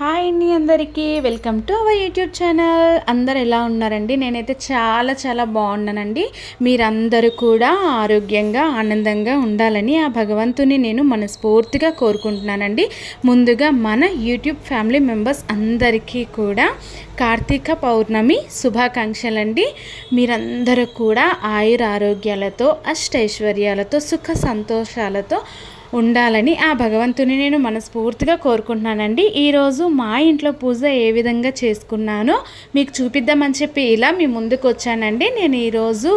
Hi అండి అందరికీ. Welcome to our YouTube channel అందరు ఎలా ఉన్నారండి? నేనైతే చాలా చాలా బాగున్నానండి. మీరందరూ కూడా ఆరోగ్యంగా ఆనందంగా ఉండాలని ఆ భగవంతుని నేను మనస్ఫూర్తిగా కోరుకుంటున్నానండి. ముందుగా మన యూట్యూబ్ ఫ్యామిలీ మెంబర్స్ అందరికీ కూడా కార్తీక పౌర్ణమి శుభాకాంక్షలండి. మీరందరూ కూడా ఆయుర ఆరోగ్యాలతో అష్టైశ్వర్యాలతో సుఖ సంతోషాలతో ఉండాలని ఆ భగవంతుని నేను మనస్ఫూర్తిగా కోరుకుంటున్నానండి. ఈరోజు మా ఇంట్లో పూజ ఏ విధంగా చేసుకున్నానో మీకు చూపిద్దామని చెప్పి ఇలా మీ ముందుకు వచ్చానండి. నేను ఈరోజు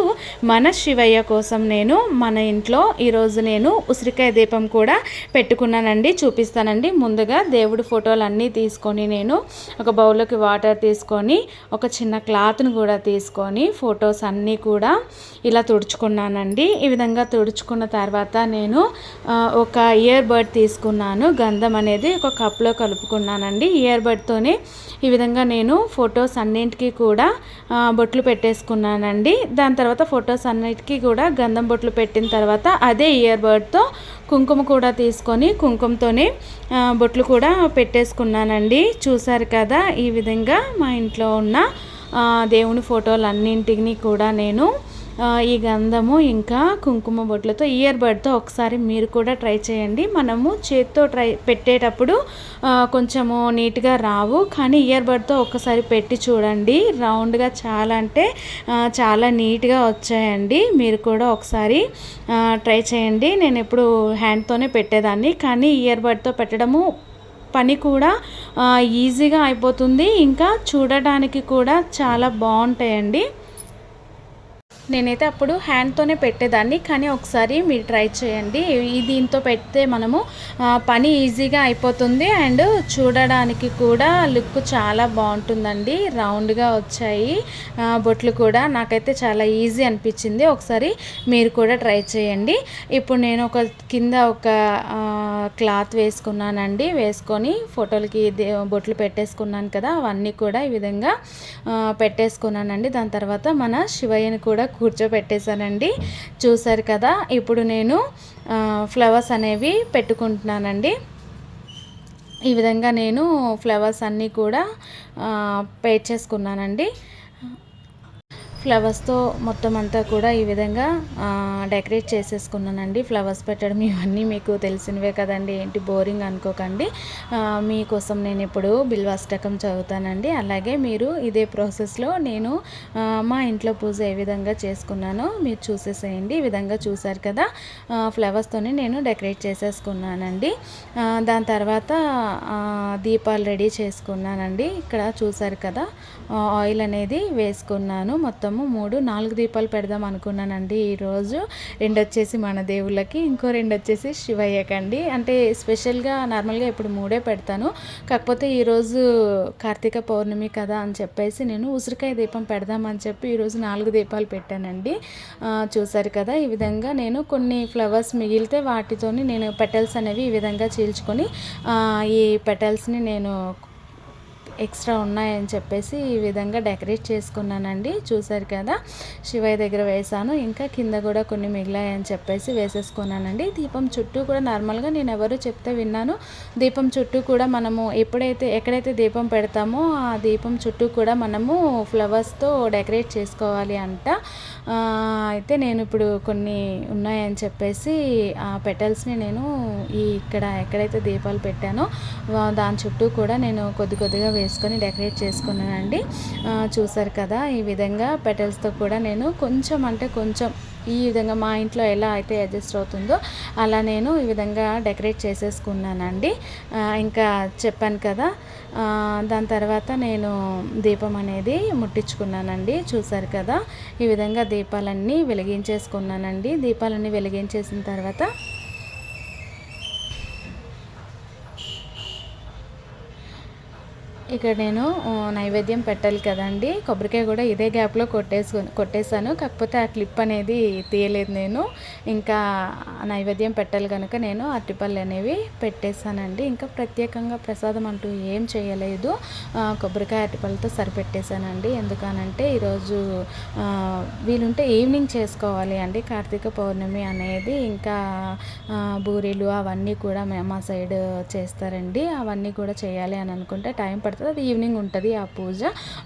మన శివయ్య కోసం నేను మన ఇంట్లో ఈరోజు నేను ఉసిరికాయ దీపం కూడా పెట్టుకున్నానండి. చూపిస్తానండి. ముందుగా దేవుడి ఫోటోలు అన్నీ తీసుకొని నేను ఒక బౌల్లోకి వాటర్ తీసుకొని ఒక చిన్న క్లాత్ను కూడా తీసుకొని ఫొటోస్ అన్నీ కూడా ఇలా తుడుచుకున్నానండి. ఈ విధంగా తుడుచుకున్న తర్వాత నేను ఒక ఇయర్ బడ్ తీసుకున్నాను. గంధం అనేది ఒక కప్లో కలుపుకున్నానండి. ఇయర్ బడ్తోనే ఈ విధంగా నేను ఫొటోస్ అన్నింటికి కూడా బొట్లు పెట్టేసుకున్నానండి. దాని తర్వాత ఫొటోస్ అన్నిటికీ కూడా గంధం బొట్లు పెట్టిన తర్వాత అదే ఇయర్ బడ్తో కుంకుమ కూడా తీసుకొని కుంకుమతోనే బొట్లు కూడా పెట్టేసుకున్నానండి. చూసారు కదా ఈ విధంగా మా ఇంట్లో ఉన్న దేవుని ఫోటోలు అన్నింటినీ కూడా నేను ఈ గంధము ఇంకా కుంకుమ బొట్లతో ఇయర్ బడ్తో ఒకసారి మీరు కూడా ట్రై చేయండి. మనము చేత్తో ట్రై పెట్టేటప్పుడు కొంచెము నీట్గా రావు. కానీ ఇయర్ బడ్తో ఒకసారి పెట్టి చూడండి. రౌండ్గా చాలా అంటే చాలా నీట్గా వచ్చాయండి. మీరు కూడా ఒకసారి ట్రై చేయండి. నేను ఎప్పుడు హ్యాండ్తోనే పెట్టేదాన్ని. కానీ ఇయర్ బడ్తో పెట్టడము పని కూడా ఈజీగా అయిపోతుంది. ఇంకా చూడటానికి కూడా చాలా బాగుంటాయండి. నేనైతే అప్పుడు హ్యాండ్తోనే పెట్టేదాన్ని కానీ ఒకసారి మీరు ట్రై చేయండి. దీంతో పెడితే మనము పని ఈజీగా అయిపోతుంది అండ్ చూడడానికి కూడా లుక్ చాలా బాగుంటుందండి. రౌండ్గా వచ్చాయి బొట్లు కూడా. నాకైతే చాలా ఈజీ అనిపించింది. ఒకసారి మీరు కూడా ట్రై చేయండి. ఇప్పుడు నేను ఒక కింద ఒక క్లాత్ వేసుకున్నానండి. వేసుకొని ఫోటోలకి బొట్లు పెట్టేసుకున్నాను కదా అవన్నీ కూడా ఈ విధంగా పెట్టేసుకున్నానండి. దాని తర్వాత మన శివయ్యని కూడా కూర్చోబెట్టేశానండి. చూసారు కదా ఇప్పుడు నేను ఫ్లవర్స్ అనేవి పెట్టుకుంటున్నానండి. ఈ విధంగా నేను ఫ్లవర్స్ అన్నీ కూడా పే చేసుకున్నానండి ఫ్లవర్స్తో మొత్తం అంతా కూడా ఈ విధంగా డెకరేట్ చేసేసుకున్నానండి. ఫ్లవర్స్ పెట్టడం ఇవన్నీ మీకు తెలిసినవే కదండి. ఏంటి బోరింగ్ అనుకోకండి. మీకోసం నేను ఇప్పుడు బిల్వాష్టకం చదువుతానండి. అలాగే మీరు ఇదే ప్రాసెస్లో నేను మా ఇంట్లో పూజ ఏ విధంగా చేసుకున్నానో మీరు చూసేసేయండి. ఈ విధంగా చూసారు కదా ఫ్లవర్స్తోనే నేను డెకరేట్ చేసేసుకున్నానండి. దాని తర్వాత దీపాలు రెడీ చేసుకున్నానండి. ఇక్కడ చూసారు కదా ఆయిల్ అనేది వేసుకున్నాను మొత్తం దీపము మూడు నాలుగు దీపాలు పెడదాం అనుకున్నానండి ఈరోజు. రెండు వచ్చేసి మన దేవుళ్ళకి ఇంకో రెండు వచ్చేసి శివయ్యకండి. అంటే స్పెషల్గా నార్మల్గా ఇప్పుడు మూడే పెడతాను. కాకపోతే ఈరోజు కార్తీక పౌర్ణమి కదా అని చెప్పేసి నేను ఉసిరికాయ దీపం పెడదామని చెప్పి ఈరోజు నాలుగు దీపాలు పెట్టానండి. చూసారు కదా ఈ విధంగా నేను కొన్ని ఫ్లవర్స్ మిగిలితే వాటితోని నేను పెటల్స్ అనేవి ఈ విధంగా చీల్చుకొని ఈ పెటల్స్ని నేను ఎక్స్ట్రా ఉన్నాయని చెప్పేసి ఈ విధంగా డెకరేట్ చేసుకున్నానండి. చూసారు కదా శివయ్య దగ్గర వేసాను ఇంకా కింద కూడా కొన్ని మిగిలాయని చెప్పేసి వేసేసుకున్నానండి. దీపం చుట్టూ కూడా నార్మల్గా నేను ఎవరు చెప్తే విన్నాను. దీపం చుట్టూ కూడా మనము ఎప్పుడైతే ఎక్కడైతే దీపం పెడతామో ఆ దీపం చుట్టూ కూడా మనము ఫ్లవర్స్తో డెకరేట్ చేసుకోవాలి అంట. అయితే నేను ఇప్పుడు కొన్ని ఉన్నాయని చెప్పేసి ఆ పెటల్స్ని నేను ఈ ఇక్కడ ఎక్కడైతే దీపాలు పెట్టానో దాని చుట్టూ కూడా నేను కొద్ది కొద్దిగా వేసుకొని డెకరేట్ చేసుకున్నానండి. చూసారు కదా ఈ విధంగా పెటల్స్తో కూడా నేను కొంచెం అంటే కొంచెం ఈ విధంగా మా ఇంట్లో ఎలా అయితే అడ్జస్ట్ అవుతుందో అలా నేను ఈ విధంగా డెకరేట్ చేసేసుకున్నానండి. ఇంకా చెప్పాను కదా దాని తర్వాత నేను దీపం అనేది ముట్టించుకున్నానండి. చూసారు కదా ఈ విధంగా దీపాలన్నీ వెలిగించేసుకున్నానండి. దీపాలన్నీ వెలిగించేసిన తర్వాత ఇక్కడ నేను నైవేద్యం పెట్టాలి కదండి. కొబ్బరికాయ కూడా ఇదే గ్యాప్లో కొట్టేసు కొట్టేశాను. కాకపోతే ఆ క్లిప్ అనేది తీయలేదు నేను. ఇంకా నైవేద్యం పెట్టాలి కనుక నేను అరటిపళ్ళు అనేవి పెట్టేశానండి. ఇంకా ప్రత్యేకంగా ప్రసాదం అంటూ ఏం చేయలేదు. కొబ్బరికాయ అరటిపళ్ళతో సరిపెట్టేశానండి. ఎందుకనంటే ఈరోజు వీలుంటే ఈవినింగ్ చేసుకోవాలి అండి. కార్తీక పౌర్ణమి అనేది ఇంకా బూరెలు అవన్నీ కూడా మా సైడ్ చేస్తారండి. అవన్నీ కూడా చేయాలి అని అనుకుంటే టైం పడుతుంది. పడుతుంది అది ఈవినింగ్ ఉంటుంది ఆ పూజ.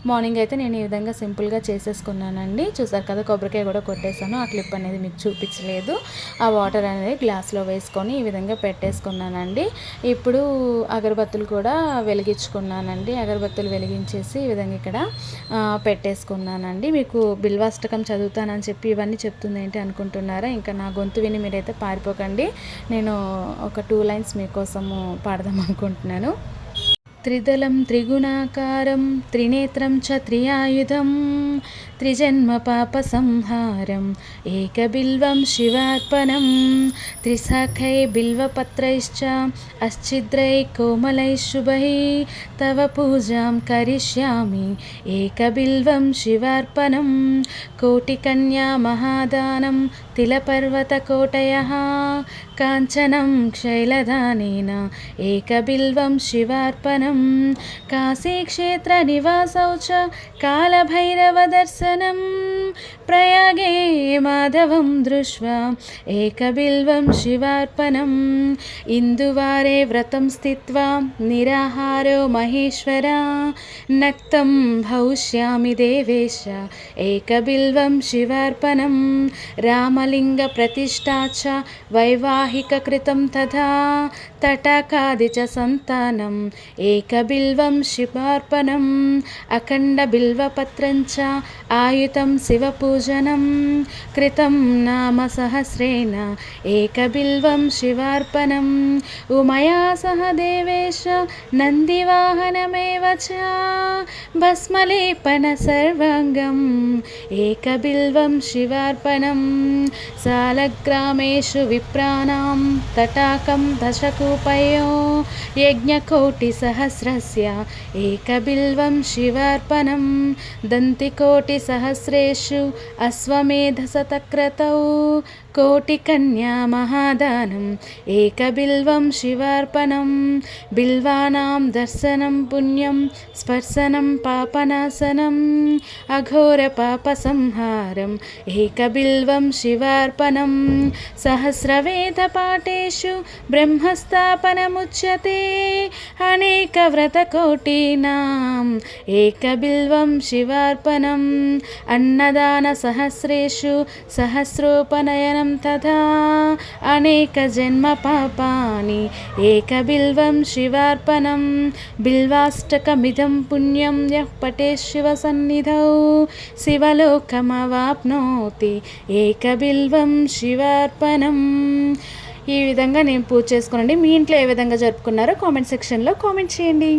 మార్నింగ్ అయితే నేను ఈ విధంగా సింపుల్గా చేసేసుకున్నానండి. చూసారు కదా కొబ్బరికాయ కూడా కొట్టేశాను. ఆ క్లిప్ అనేది మీకు చూపించలేదు. ఆ వాటర్ అనేది గ్లాస్లో వేసుకొని ఈ విధంగా పెట్టేసుకున్నానండి. ఇప్పుడు అగరబత్తులు కూడా వెలిగించుకున్నానండి. అగరబత్తులు వెలిగించేసి ఈ విధంగా ఇక్కడ పెట్టేసుకున్నానండి. మీకు బిల్వాష్టకం చదువుతానని చెప్పి ఇవన్నీ చెప్తుంది ఏంటి అనుకుంటున్నారా? ఇంకా నా గొంతు విని మీరైతే పారిపోకండి. నేను ఒక టూ లైన్స్ మీకోసము పాడదాం అనుకుంటున్నాను. త్రిదలం త్రిగుణాకారం త్రినేత్రం ఛత్రియాయుధం త్రిజన్మ పాప సంహారం ఏకబిల్వం శివార్పణం త్రిశాఖై బిల్వపత్రైశ్చ అశ్చిద్రై కోమలై శుభై తవ పూజాం కరిష్యామి ఏకబిల్వం శివార్పణం కోటికన్యా మహాదానం तिलपर्वतकोटयः काञ्चनं शैलदानेन एकबिल्वं शिवार्पणं काशीक्षेत्रनिवासौ च कालभैरवदर्शनं प्रयागे माधवं दृष्ट्वा एकबिल्वं शिवार्पणम् इन्दुवारे व्रतं स्थित्वा निराहारो महेश्वरा नक्तं भविष्यामि देवेश एकबिल्वं शिवार्पणं रामलिङ्गप्रतिष्ठा च वैवाहिककृतं तथा తటాకాది చ సంతానం ఏకబిల్వం శిపార్పణం అఖండ బిల్వపత్రంచ ఆయుతం శివపూజనం కృతం నామ సహస్రేణ ఏకబిల్వం శివార్పణం ఉమయా సహ దేవేశ నందివాహనమేవ చ భస్మలేపన సర్వాంగం ఏకబిల్వం శివార్పణం సాలగ్రామేషు విప్రాణాం తటాకం దశకు दशकूपयो यज्ञकोटिसहस्रस्य एकबिल्वं शिवार्पणं दन्तिकोटिसहस्रेषु अश्वमेधशतक्रतौ कोटिकन्या महादानम् एकबिल्वं शिवार्पणं बिल्वानां दर्शनं पुण्यं स्पर्शनं पापनाशनम् अघोरपापसंहारम् एकबिल्वं शिवार्पणं सहस्रवेदपाठेषु ब्रह्मस्थापनमुच्यते अनेकव्रतकोटीनाम् एकबिल्वं शिवार्पणम् अन्नदानसहस्रेषु सहस्रोपनयनं तथा अनेकजन्मपापानि एकबिल्वं शिवार्पणं बिल्वाष्टकमिदं पुण्यं यः पटे शिवसन्निधौ శివలోకమవాప్నోతి ఏకబిల్వం శివార్పణం ఈ విధంగా నేను పూజ చేసుకోనండి. మీ ఇంట్లో ఏ విధంగా జరుపుకున్నారో కామెంట్ సెక్షన్లో కామెంట్ చేయండి.